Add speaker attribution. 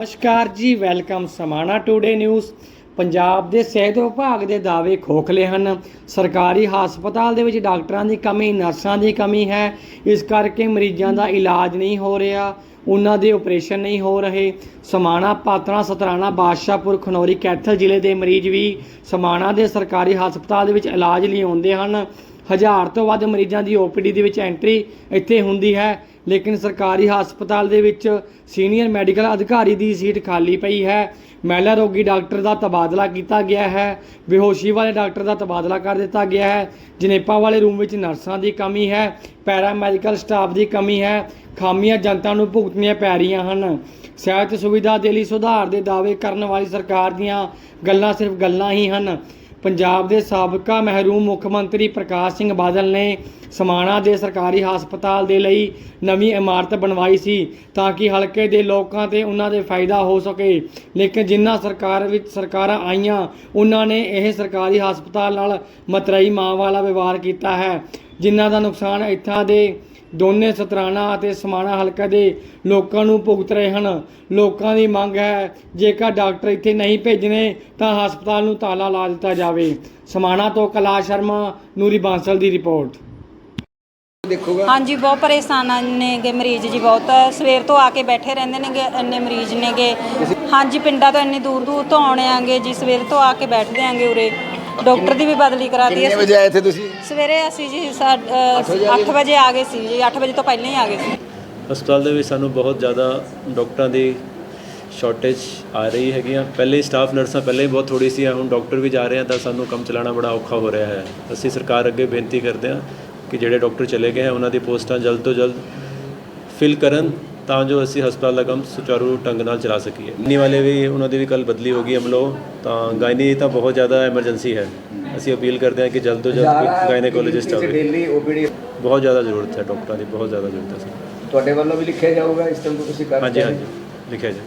Speaker 1: ਨਮਸਕਾਰ ਜੀ, welcome Samana today news. Punjab ਦੇ ਸਿਹਤ ਵਿਭਾਗ ਦੇ ਦਾਅਵੇ ਖੋਖਲੇ ਹਨ। ਸਰਕਾਰੀ ਹਸਪਤਾਲ ਦੇ ਵਿੱਚ ਡਾਕਟਰਾਂ ਦੀ ਕਮੀ, ਨਰਸਾਂ ਦੀ ਕਮੀ ਹੈ। ਇਸ ਕਰਕੇ ਮਰੀਜ਼ਾਂ ਦਾ ਇਲਾਜ ਨਹੀਂ ਹੋ ਰਿਹਾ, ਉਹਨਾਂ ਦੇ ਆਪਰੇਸ਼ਨ ਨਹੀਂ ਹੋ ਰਹੇ। ਸਮਾਣਾ ਪਾਤੜਾ ਸਤਰਾਣਾ ਬਾਦਸ਼ਾਹਪੁਰ ਖਨੌਰੀ ਕੈਥਲ ਜ਼ਿਲ੍ਹੇ ਦੇ ਮਰੀਜ਼ ਵੀ ਸਮਾਣਾ ਦੇ ਸਰਕਾਰੀ ਹਸਪਤਾਲ ਦੇ ਵਿੱਚ ਇਲਾਜ ਲਈ ਆਉਂਦੇ ਹਨ। ਹਜ਼ਾਰ ਤੋਂ ਵੱਧ ਮਰੀਜ਼ਾਂ ਦੀ ਓਪੀਡੀ ਦੇ ਵਿੱਚ ਐਂਟਰੀ ਇੱਥੇ ਹੁੰਦੀ ਹੈ। ਲੇਕਿਨ ਸਰਕਾਰੀ ਹਸਪਤਾਲ ਦੇ ਵਿੱਚ ਸੀਨੀਅਰ ਮੈਡੀਕਲ ਅਧਿਕਾਰੀ ਦੀ ਸੀਟ ਖਾਲੀ ਪਈ ਹੈ। ਮਹਿਲਾ ਰੋਗੀ ਡਾਕਟਰ ਦਾ ਤਬਾਦਲਾ ਕੀਤਾ ਗਿਆ ਹੈ। ਬੇਹੋਸ਼ੀ ਵਾਲੇ ਡਾਕਟਰ ਦਾ ਤਬਾਦਲਾ ਕਰ ਦਿੱਤਾ ਗਿਆ ਹੈ। ਜਨੇਪਾਂ ਵਾਲੇ ਰੂਮ ਵਿੱਚ ਨਰਸਾਂ ਦੀ ਕਮੀ ਹੈ। ਪੈਰਾ ਮੈਡੀਕਲ ਸਟਾਫ ਦੀ ਕਮੀ ਹੈ। ਖਾਮੀਆਂ ਜਨਤਾ ਨੂੰ ਭੁਗਤਣੀਆਂ ਪੈ ਰਹੀਆਂ ਹਨ। ਸਿਹਤ ਸੁਵਿਧਾ ਦੇ ਲਈ ਸੁਧਾਰ ਦੇ ਦਾਅਵੇ ਕਰਨ ਵਾਲੀ ਸਰਕਾਰ ਦੀਆਂ ਗੱਲਾਂ ਸਿਰਫ ਗੱਲਾਂ ਹੀ ਹਨ। ਪੰਜਾਬ ਦੇ ਸਾਬਕਾ ਮਹਿਰੂਮ ਮੁੱਖ ਮੰਤਰੀ ਪ੍ਰਕਾਸ਼ ਸਿੰਘ ਬਾਦਲ ਨੇ ਸਮਾਣਾ ਦੇ ਸਰਕਾਰੀ ਹਸਪਤਾਲ ਦੇ ਲਈ ਨਵੀਂ ਇਮਾਰਤ ਬਣਵਾਈ ਸੀ ਤਾਂ ਕਿ ਹਲਕੇ ਦੇ ਲੋਕਾਂ ਤੇ ਉਹਨਾਂ ਦੇ ਫਾਇਦਾ ਹੋ ਸਕੇ। ਲੇਕਿਨ ਜਿਨ੍ਹਾਂ ਸਰਕਾਰ ਵਿੱਚ ਸਰਕਾਰਾਂ ਆਈਆਂ, ਉਹਨਾਂ ਨੇ ਇਹ ਸਰਕਾਰੀ ਹਸਪਤਾਲ ਨਾਲ ਮਤਰਈ ਮਾਂ ਵਾਲਾ ਵਿਵਹਾਰ ਕੀਤਾ ਹੈ। ਜਿਨ੍ਹਾਂ ਦਾ ਨੁਕਸਾਨ ਇੱਥਾਂ ਦੇ ਦੋਨੇ ਸਤਰਾਣਾ ਅਤੇ ਸਮਾਣਾ ਹਲਕਾ ਦੇ ਲੋਕਾਂ ਨੂੰ ਭੁਗਤ ਰਹੇ ਹਨ। ਲੋਕਾਂ ਦੀ ਮੰਗ ਹੈ ਜੇਕਰ ਡਾਕਟਰ ਇੱਥੇ ਨਹੀਂ ਭੇਜਣੇ ਤਾਂ ਹਸਪਤਾਲ ਨੂੰ ਤਾਲਾ ਲਾ ਦਿੱਤਾ ਜਾਵੇ। ਸਮਾਣਾ ਤੋਂ ਕੈਲਾਸ਼ ਸ਼ਰਮਾ ਨੂਰੀ ਬਾਂਸਲ ਦੀ ਰਿਪੋਰਟ।
Speaker 2: ਦੇਖੋਗਾ।
Speaker 3: ਹਾਂਜੀ ਬਹੁਤ ਪਰੇਸ਼ਾਨ ਨੇਗੇ ਮਰੀਜ਼ ਜੀ ਬਹੁਤ। ਸਵੇਰ ਤੋਂ ਆ ਕੇ ਬੈਠੇ ਰਹਿੰਦੇ ਨੇਗੇ ਇੰਨੇ ਮਰੀਜ਼ ਨੇਗੇ। ਹਾਂਜੀ ਪਿੰਡਾਂ ਤੋਂ ਇੰਨੀ ਦੂਰ ਦੂਰ ਤੋਂ ਆਉਣੇ ਆਂਗੇ ਜੀ ਸਵੇਰ ਤੋਂ ਆ ਕੇ ਬੈਠਦੇ ਆਂਗੇ ਉਰੇ। ਡਾਕਟਰ ਦੀ ਵੀ ਬਦਲੀ ਕਰਾਤੀ
Speaker 2: ਕਿੰਨੇ ਵਜੇ ਆਏ ਥੇ ਤੁਸੀਂ?
Speaker 3: ਸਵੇਰੇ ਅਸੀਂ ਜੀ 8 ਵਜੇ ਆ ਗਏ ਸੀ ਜੀ 8 ਵਜੇ ਤੋਂ ਪਹਿਲਾਂ ਹੀ ਆ ਗਏ ਸੀ।
Speaker 4: ਹਸਪਤਾਲ ਦੇ ਵਿੱਚ ਸਾਨੂੰ ਬਹੁਤ ਜ਼ਿਆਦਾ ਡਾਕਟਰਾਂ ਦੀ ਸ਼ਾਰਟੇਜ ਆ ਰਹੀ ਹੈਗੀਆਂ। ਪਹਿਲੇ ਹੀ ਸਟਾਫ ਨਰਸਾਂ ਪਹਿਲੇ ਹੀ ਬਹੁਤ ਥੋੜੀ ਸੀ ਹੁਣ ਡਾਕਟਰ ਵੀ ਜਾ ਰਹੇ ਆ ਤਾਂ ਸਾਨੂੰ ਕੰਮ ਚਲਾਉਣਾ ਬੜਾ ਔਖਾ ਹੋ ਰਿਹਾ ਹੈ। ਅਸੀਂ ਸਰਕਾਰ ਅੱਗੇ ਬੇਨਤੀ ਕਰਦੇ ਹਾਂ ਕਿ ਜਿਹੜੇ ਡਾਕਟਰ ਚਲੇ ਗਏ ਹੈ ਉਹਨਾਂ ਦੀ ਪੋਸਟਾਂ ਜਲਦ ਤੋਂ ਜਲਦ ਫਿਲ ਕਰਨ। ਤਾਂ ਜੋ ਅਸੀਂ ਹਸਪਤਾਲ ਦਾ ਕੰਮ ਸੁਚਾਰੂ ਢੰਗ ਨਾਲ ਚਲਾ ਸਕੀਏ। ਗਾਇਨੀ ਵਾਲੇ ਵੀ ਉਹਨਾਂ ਦੀ ਵੀ ਕੱਲ ਬਦਲੀ ਹੋ ਗਈ ਅਮਲੋ ਤਾਂ ਗਾਇਨੀ ਤਾਂ ਬਹੁਤ ਜ਼ਿਆਦਾ ਐਮਰਜੈਂਸੀ ਹੈ। ਅਸੀਂ ਅਪੀਲ ਕਰਦੇ ਹਾਂ ਕਿ ਜਲਦ ਤੋਂ ਜਲਦ ਕੋਈ ਗਾਇਨੇਕੋਲੋਜਿਸਟ ਆਵੇ। ਬਹੁਤ ਜ਼ਿਆਦਾ ਜ਼ਰੂਰਤ ਹੈ ਡਾਕਟਰਾਂ ਦੀ ਬਹੁਤ ਜ਼ਿਆਦਾ ਜ਼ਰੂਰਤ ਹੈ
Speaker 2: ਤੁਹਾਡੇ ਵੱਲੋਂ ਵੀ ਲਿਖਿਆ ਜਾਊਗਾ ਇਸ ਟਾਈਮ ਤੋਂ ਤੁਸੀਂ ਕਰ
Speaker 4: ਹਾਂਜੀ ਹਾਂਜੀ ਲਿਖਿਆ ਜੀ